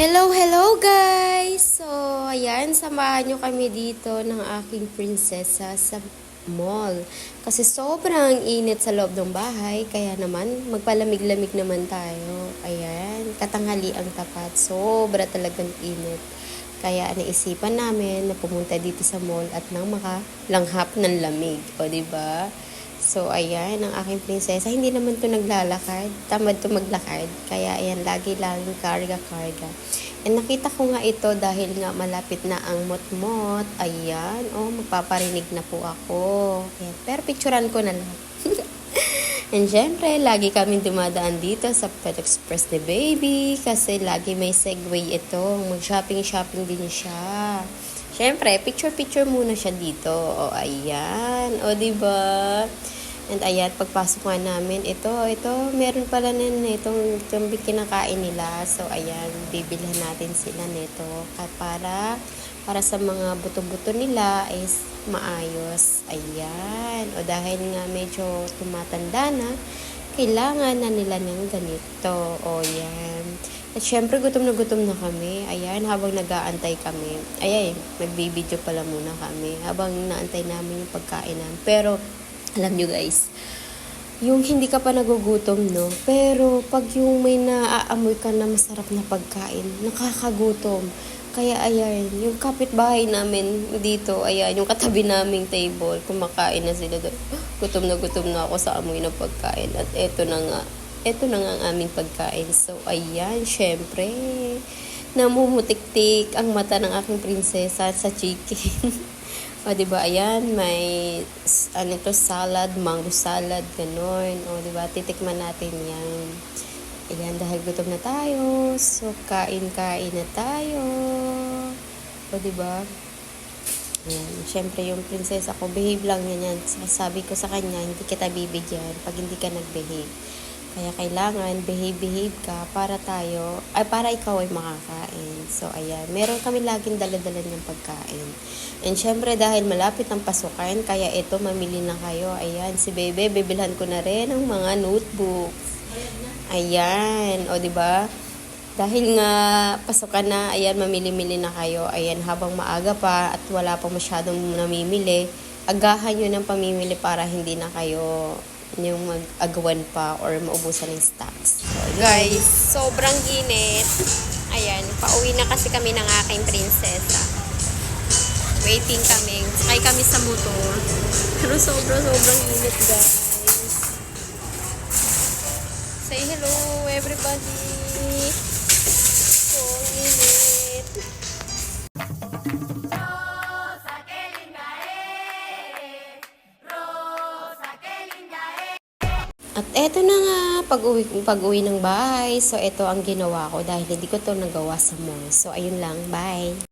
Hello, hello guys! So, ayan, samahan nyo kami dito ng aking prinsesa sa mall. Kasi sobrang init sa loob ng bahay, kaya naman magpalamig-lamig naman tayo. Ayan, katanghali ang tapat. Sobra talagang init. Kaya naisipan namin na pumunta dito sa mall at nang makalanghap ng lamig. O, ba? So, ayan, ang aking prinsesa. Hindi naman to naglalakad. Tamad to maglakad. Kaya, ayan, lagi-laging karga-karga. And nakita ko nga ito dahil nga malapit na ang mot-mot. Ayan, oh, magpaparinig na po ako. Ayan, pero picturean ko na lang. And syempre, lagi kami dumadaan dito sa Pet Express ni Baby kasi lagi may segway ito. Mag-shopping-shopping din siya. Syempre, picture-picture muna siya dito. O, ayan. O, ba? And ayan, pagpasok nga namin, ito, ito, meron pala na itong, itong kinakain nila. So, ayan, bibilhan natin sila nito. Para, para sa mga buto-buto nila is maayos. Ayan. O dahil nga medyo tumatanda na, kailangan na nila ng ganito. O yan. At syempre, gutom na gutom na kami. Ayan, habang nag-aantay kami. Ayan, magbibideo pala muna kami. Habang naantay namin yung pagkain namin. Pero, alam nyo guys, yung hindi ka pa nagugutom, no? Pero, pag yung may naaamoy ka na masarap na pagkain, nakakagutom. Kaya ayan, yung kapitbahay namin dito, ayan, yung katabi naming table, kumakain na sila doon. Gutom na gutom na ako sa amoy ng pagkain. At eto na nga, eto na nga ang aming pagkain. So, ayan, syempre, namumutik-tik ang mata ng aking prinsesa sa chicken. o, di ba, ayan, may, ano to, salad, mango salad, ganon. O, di ba, titikman natin yan. Ayan, dahil gutom na tayo. So, kain-kain na tayo. O, di ba? Ayan, syempre yung prinsesa ko, behave lang yan yan. Sabi ko sa kanya, hindi kita bibigyan pag hindi ka nag-behave. Kaya kailangan behave-behave ka para tayo, ay para ikaw ay makakain. So, ayan. Meron kami laging dala-dala niyang pagkain. And syempre, dahil malapit ang pasukan, kaya ito, mamili na kayo. Ayan, si Bebe, bibilhan ko na rin ng mga notebooks. Ayan, o di ba? Dahil nga pasukan na, ayan, mamili-mili na kayo. Ayan, habang maaga pa at wala pa masyadong namimili, agahan nyo ng pamimili para hindi na kayo yung mag-agawan pa or maubusan ng stocks. So, guys, sobrang init. Ayan, pauwi na kasi kami ng aking prinsesa. Waiting kami. Sakay kami sa motor. Pero sobrang sobrang init, guys. Say hello, everybody. At eto na nga, pag-uwi, pag-uwi ng bahay. So, ito ang ginawa ko dahil hindi ko to nagawa sa mall. So, ayun lang. Bye!